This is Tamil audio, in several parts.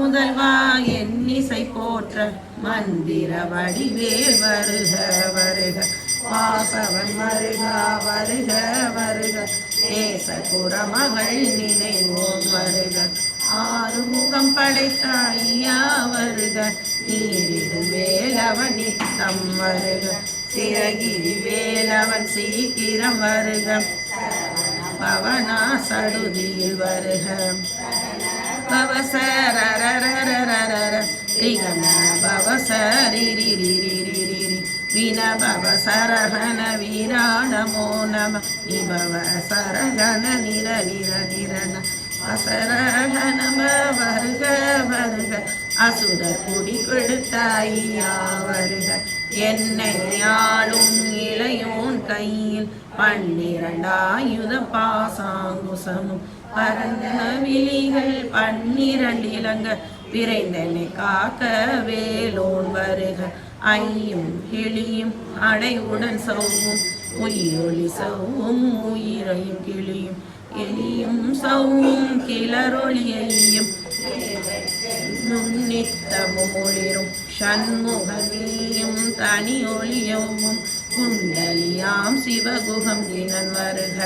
முதல்வா என்னிசை போற்ற மந்திர வடிவேல் வருக வருக. வாசவன் வருக வருக வருக. நேச குரமகள் நினைவோம் வருக. ஆறுமுகம் படைத்த ஐயா வருக. நீரிடு வேலவன் நித்தம் வருக. சிறகிரி வேலவன் சீக்கிரம் வருக. பவனா சடுதியில் வருக. பவசரரரரரரர ரிகன பவசரிரிரிரிரிரி வின பவசரஹன வீராடமோ நம நிபவ சரகன நிர நிர நிரண அசரகனம வருக வருக அசுர குடி கொடுத்தாயா வருக என்னை யாழும் இளையோன் கையில் பன்னிரண்டாயுத பாசாங்குசமும். பரந்த விழிகள் பன்னிரண்டு பன்னிரண்டிலங்க விரைந்தனை காக்க வேலோன் வருக. ஐயும் கிளியும் அடைவுடன் சௌவும் உயிரொளி சௌவும் உயிரையும் கிளியும். எலியும் சௌவும் கிளரொளியையும் நுண்ணித்த மொழிரும் சண்முகனியும் தனியொழியவும் குண்டலியாம் சிவகுகம் தினன் வருக.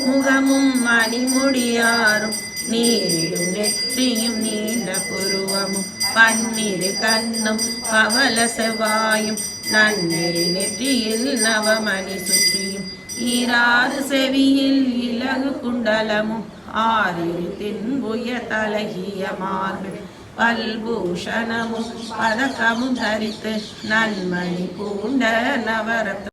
முகமும் மணிமுடியாரும் நீரிடும் நெற்றியும் நீண்ட புருவமும் பன்னிரு கண்ணும் பவல செவ்வாயும் நன்னெறி நெற்றியில் நவமணி சுற்றியும் ஈராறு செவியில் இலகு குண்டலமும் ஆறிரு தின்புய தலகிய மார்பில் பல்பூஷணமும் பதக்கமும் தரித்து நன்மணி பூண்ட நவரத்